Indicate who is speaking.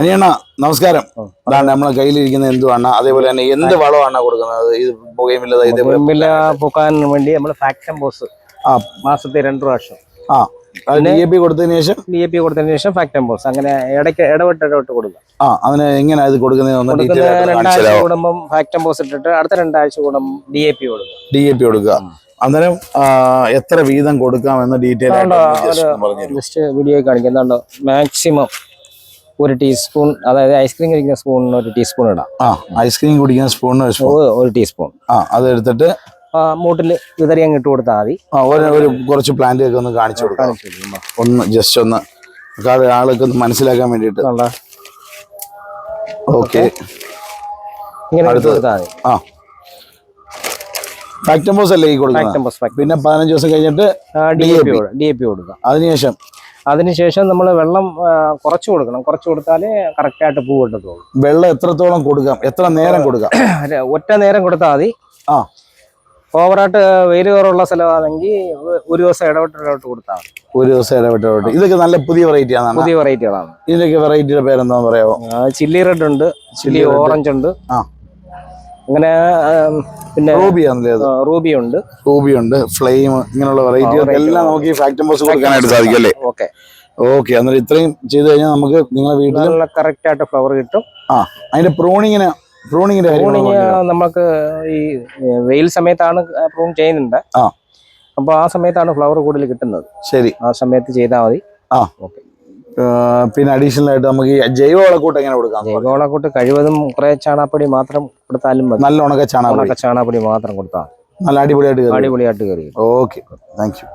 Speaker 1: അനിയണ്ണ നമസ്കാരം. അതാണ് നമ്മളെ കയ്യിലിരിക്കുന്ന എന്തുവാണ്? അതേപോലെ തന്നെ എന്ത് വളമാണ് കൊടുക്കുന്നത്? ഇത് പുകയുമില്ലാതെ ഇതേപോലെ
Speaker 2: പൂക്കാൻ വേണ്ടി നമ്മൾ ഫാക്ഷൻ ബോസ്
Speaker 1: ആ.
Speaker 2: മാസത്തെ രണ്ട് പ്രാവശ്യം.
Speaker 1: ആ. ഡി എ പി കൊടുത്തതിന് ശേഷം?
Speaker 2: ഡി എ പി കൊടുത്തതിന് ശേഷം ഫാക്ടം ബോസ് അങ്ങനെ ഇടയ്ക്ക് ഇടവിട്ട് ഇടവിട്ട് കൊടുക്കുക
Speaker 1: ആ. അതിന് എങ്ങനെയാ ഇത് കൊടുക്കുന്നത്
Speaker 2: രണ്ടാഴ്ച കൂടുമ്പം ഫാക്ടം ബോസ് ഇട്ടിട്ട് അടുത്ത രണ്ടാഴ്ച കൂടുമ്പം ഡി എ പി കൊടുക്കുക
Speaker 1: ഡി എ പി കൊടുക്കുക. അന്നേരം എത്ര വീതം കൊടുക്കാമെന്ന് ഡീറ്റെയിൽ ആയിട്ട്?
Speaker 2: ജസ്റ്റ് വീഡിയോ കാണിക്കുന്നുണ്ടോ മാക്സിമം ഒരു ടീസ്പൂൺ അതായത് ഐസ്ക്രീം കഴിക്കുന്ന സ്പൂണിന് ഒരു ടീസ്പൂൺ ഇടാം.
Speaker 1: ആ ഐസ്ക്രീം കുടിക്കുന്ന സ്പൂണിന് ഒരു സ്പൂൺ
Speaker 2: ഒരു- ടീസ്പൂൺ
Speaker 1: ആ അത് എടുത്തിട്ട്
Speaker 2: മൂട്ടിൽ വിതറി അങ്ങ് ഇട്ട് കൊടുത്താൽ മതി.
Speaker 1: ആ ഒരു ഒരു കുറച്ച് പ്ലാന്റ് ഒക്കെ ഒന്ന് കാണിച്ചു കൊടുക്കാം. ഒന്ന് ജസ്റ്റ് ഒന്ന് ആളൊക്കെ ഒന്ന് മനസ്സിലാക്കാൻ വേണ്ടിയിട്ട്? ഓക്കെ.
Speaker 2: ഇങ്ങനെ
Speaker 1: ആ. ഫാക്ടംബോസ് അല്ലേ ഈ കൊടുക്കുന്നത്? പിന്നെ പതിനഞ്ച് ദിവസം കഴിഞ്ഞിട്ട്
Speaker 2: D A P D A P കൊടുക്കുക
Speaker 1: അതിനുശേഷം
Speaker 2: അതിനുശേഷം നമ്മൾ വെള്ളം കുറച്ച് കൊടുക്കണം. കുറച്ച് കൊടുത്താലേ കറക്റ്റായിട്ട് പൂ കിട്ടത്തുള്ളൂ
Speaker 1: വെള്ളം എത്രത്തോളം കൊടുക്കാം? എത്ര നേരം കൊടുക്കാം?
Speaker 2: അല്ല, ഒറ്റ നേരം കൊടുത്താൽ മതി.
Speaker 1: ആ.
Speaker 2: ഓവറായിട്ട് വെയിൽ കുറവുള്ള സ്ഥലമാണെങ്കിൽ ഒരു ദിവസം ഇടവിട്ട് ഇടവിട്ട് കൊടുത്താൽ മതി.
Speaker 1: ഒരു ദിവസം ഇടവിട്ട് ഇടവിട്ട് ഇതൊക്കെ നല്ല പുതിയ വെറൈറ്റി ആണ്
Speaker 2: പുതിയ വെറൈറ്റികളാണ്
Speaker 1: ഇതിന്റെയൊക്കെ വെറൈറ്റിയുടെ പേരെന്താന്ന് പറയാമോ
Speaker 2: ചില്ലി റെഡ് ഉണ്ട് ചില്ലി ഓറഞ്ച് ഉണ്ട്.
Speaker 1: ആ.
Speaker 2: അങ്ങനെ പിന്നെ
Speaker 1: റൂബി ആണല്ലേ അത്?
Speaker 2: റൂബി ഉണ്ട്.
Speaker 1: റൂബി ഉണ്ട് ഫ്ലെയിം ഇങ്ങനെയുള്ള
Speaker 2: വെറൈറ്റി
Speaker 1: എല്ലാം നമുക്ക് ഈ ഫാക്ടംബോസ് കൊടുക്കാനായിട്ട് സാധിക്കും അല്ലേ?
Speaker 2: ഓക്കെ.
Speaker 1: ഓക്കെ അന്നേരം ഇത്രയും ചെയ്തു കഴിഞ്ഞാൽ നമുക്ക് നിങ്ങളെ വീട്ടിൽ
Speaker 2: നല്ല കറക്റ്റ് ആയിട്ട് ഫ്ലവർ കിട്ടും.
Speaker 1: ആ അതിന്റെ പ്രൂണിങ്ങിന് പ്രൂണിങ്ങിന്റെ
Speaker 2: പ്രൂണിങ് നമുക്ക് ഈ വെയിൽ സമയത്താണ് പ്രൂൺ ചെയ്യുന്നുണ്ട്.
Speaker 1: ആ.
Speaker 2: അപ്പോൾ ആ സമയത്താണ് ഫ്ലവർ കൂടുതൽ കിട്ടുന്നത്.
Speaker 1: ശരി.
Speaker 2: ആ സമയത്ത് ചെയ്താൽ മതി.
Speaker 1: ആ.
Speaker 2: ഓക്കെ
Speaker 1: പിന്നെ അഡീഷണൽ ആയിട്ട് നമുക്ക് ഈ ജൈവ വളക്കൂട്ട് എങ്ങനെ കൊടുക്കാം?
Speaker 2: ജൈവ വളക്കൂട്ട് കഴിവതും കുറെ ചാണാപ്പൊടി മാത്രം കൊടുത്താലും മതി.
Speaker 1: നല്ല ഉണക്ക
Speaker 2: ചാണാപ്പൊടി. ചാണാപ്പൊടി മാത്രം കൊടുത്താൽ
Speaker 1: നല്ല അടിപൊളിയായിട്ട്
Speaker 2: അടിപൊളിയായിട്ട് കയറി
Speaker 1: ഓക്കെ താങ്ക് യു